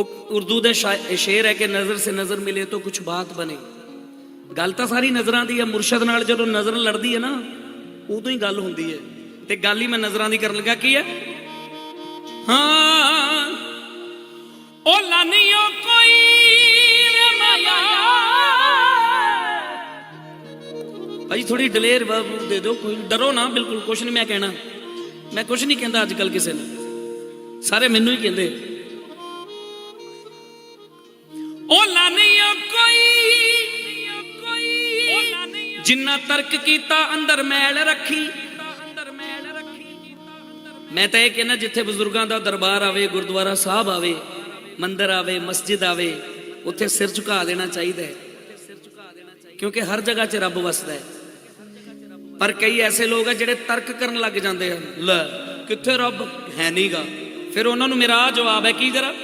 ਉਹ ਉਰਦੂ ਦੇ ਸ਼ਾ- ਸ਼ੇਰ ਹੈ ਕਿ ਨਜ਼ਰ ਸੇ ਨਜ਼ਰ ਮਿਲੇ ਤਾਂ ਕੁਝ ਬਾਤ ਬਣੇ। ਗੱਲ ਤਾਂ ਸਾਰੀ ਨਜ਼ਰਾਂ ਦੀ ਹੈ, ਮੁਰਸ਼ਦ ਨਾਲ ਜਦੋਂ ਨਜ਼ਰ ਲੜਦੀ ਹੈ ਨਾ, ਉਦੋਂ ਹੀ ਗੱਲ ਹੁੰਦੀ ਹੈ। ਤੇ ਗੱਲ ਹੀ ਮੈਂ ਨਜ਼ਰਾਂ ਦੀ ਕਰਨ ਲੱਗਾ, ਕੀ ਹੈ? ਹਾਂ। ਉਹ ਲਾਨੀਓ ਕੋਈ ਭਾਈ ਥੋੜੀ ਦਲੇਰ ਦੇ ਦਿਓ, ਕੋਈ ਡਰੋ ਨਾ, ਬਿਲਕੁਲ ਕੁਛ ਨਹੀਂ ਮੈਂ ਕਹਿਣਾ। ਮੈਂ ਕੁਛ ਨਹੀਂ ਕਹਿੰਦਾ ਅੱਜ ਕੱਲ ਕਿਸੇ ਨੂੰ। ਸਾਰੇ ਮੈਨੂੰ ਹੀ ਕਹਿੰਦੇ। ਉਹ ਲਾਨੀਓ ਕੋਈ, ਜਿੰਨਾ ਤਰਕ ਕੀਤਾ, ਅੰਦਰ ਮੈਲ ਰੱਖੀ। ਮੈਂ ਤਾਂ ਇਹ ਕਹਿੰਦਾ, ਜਿੱਥੇ ਬਜ਼ੁਰਗਾਂ ਦਾ ਦਰਬਾਰ ਆਵੇ, ਗੁਰਦੁਆਰਾ ਸਾਹਿਬ ਆਵੇ, ਮੰਦਿਰ ਆਵੇ, ਮਸਜਿਦ ਆਵੇ, ਉੱਥੇ ਸਿਰ ਝੁਕਾ ਦੇਣਾ ਚਾਹੀਦਾ ਹੈ। ਕਿਉਂਕਿ ਹਰ ਜਗ੍ਹਾ 'ਚ ਰੱਬ ਵਸਦਾ ਹੈ। ਪਰ ਕਈ ਐਸੇ ਲੋਕ ਆ ਜਿਹੜੇ ਤਰਕ ਕਰਨ ਲੱਗ ਜਾਂਦੇ ਆ। ਲੈ, ਕਿੱਥੇ ਰੱਬ? ਹੈ ਨਹੀਂਗਾ ਫਿਰ ਉਹਨਾਂ ਨੂੰ ਮੇਰਾ ਜਵਾਬ ਹੈ ਕੀ ਜਰਾ?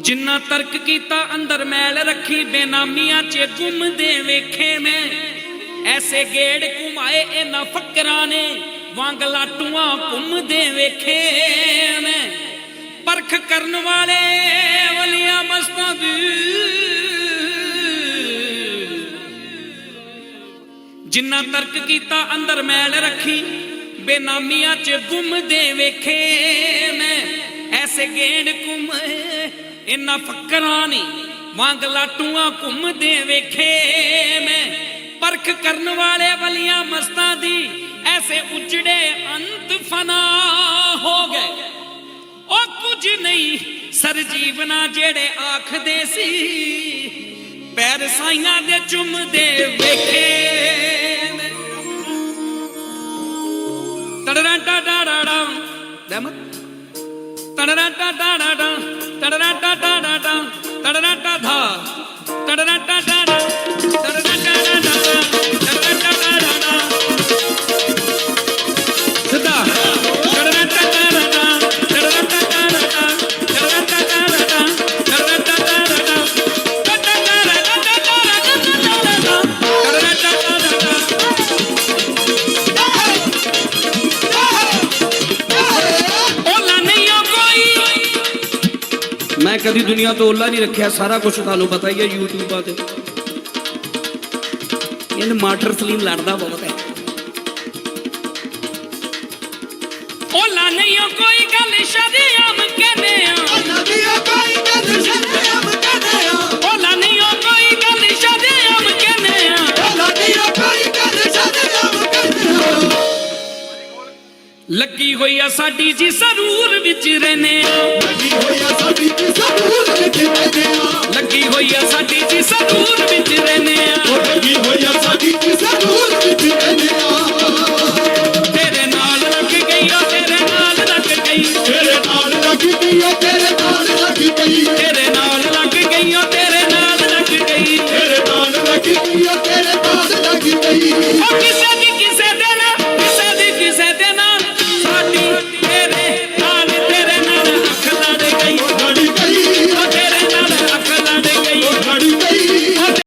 ਜਿੰਨਾ ਤਰਕ ਕੀਤਾ ਅੰਦਰ ਮੈਲ ਰੱਖੀ, ਬੇਨਾਮੀਆਂ 'ਚ ਗੁੰਮਦੇ ਵੇਖੇ ਮੈਂ। ਐਸੇ ਗੇੜ ਘੁਮਾਏ ਇਹਨਾਂ ਫਕਰਾਂ ਨੇ, ਵਾਂਗ ਲਾਟੂਆਂ ਘੁੰਮਦੇ ਵੇਖੇ ਮੈਂ। ਪਰਖ ਕਰਨ ਵਾਲੇ ਵਲੀਆਂ ਮਸਤਾਂ ਦੀ। ਜਿੰਨਾ ਤਰਕ ਕੀਤਾ ਅੰਦਰ ਮੈਲ ਰੱਖੀ, ਬੇਨਾਮੀਆਂ 'ਚ ਗੁੰਮਦੇ ਵੇਖੇ ਮੈਂ। ਐਸੇ ਗੇੜ ਘੁੰਮੇ ਇਨਾ ਫਕਰਾਂ ਨਹੀਂ ਵਾਂਗ ਲਾਟੂਆਂ ਘੁੰਮਦੇ ਵੇਖੇ ਮੈਂ। ਪਰਖ ਕਰਨ ਵਾਲੇ ਵਲੀਆਂ ਮਸਤਾਂ ਦੀ ਐਸੇ ਉਜੜੇ ਅੰਤ ਫਨਾ ਹੋ ਗਏ। ਉਹ ਕੁਝ ਨਹੀਂ ਸਰਜੀਵਨਾ ਜਿਹੜੇ ਆਖਦੇ ਸੀ, ਪੈਰ ਸਾਈਆਂ ਦੇ ਚੁੰਮਦੇ ਵੇਖੇ ਮੈਂ। ਤੜੜਾ ਡਾ ਡਾ ਡਾ ਦਮਤ ਤੜੜਾ ਡਾ ਡਾ ਡਾ ਡਾ ਤੜੜਾ ਡਾ ਡਾ ਡਾ ਡਾ ਧਾ ਤੜੜਾ ਡਾ ਡਾ ਮੈਂ ਕਦੀ ਦੁਨੀਆ ਤੋਂ ਓਲਾ ਨਹੀਂ ਰੱਖਿਆ, ਸਾਰਾ ਕੁਝ ਤੁਹਾਨੂੰ ਪਤਾ ਹੀ ਹੈ ਯੂਟਿਊਬਾਂ ਤੇ। ਇਹ ਮਾਟਰ ਸਲੀਮ ਲੜਦਾ ਬਹੁਤ ਹੈ। ਓਲਾ ਨਹੀਂ ਕੋਈ ਗੱਲ ਸ਼ਰੀਆਮ ਕਹਨੇ ਆ। ਲੱਗੀ ਹੋਈ ਆ ਸਾਡੀ ਜੀ ਸਰੂਰ ਵਿੱਚ ਰਹਨੇ ਲੱਗੀ ਹੋਈ ਆ ਸਾਡੀ ਜੀ ਸਰੂਰ ਵਿੱਚ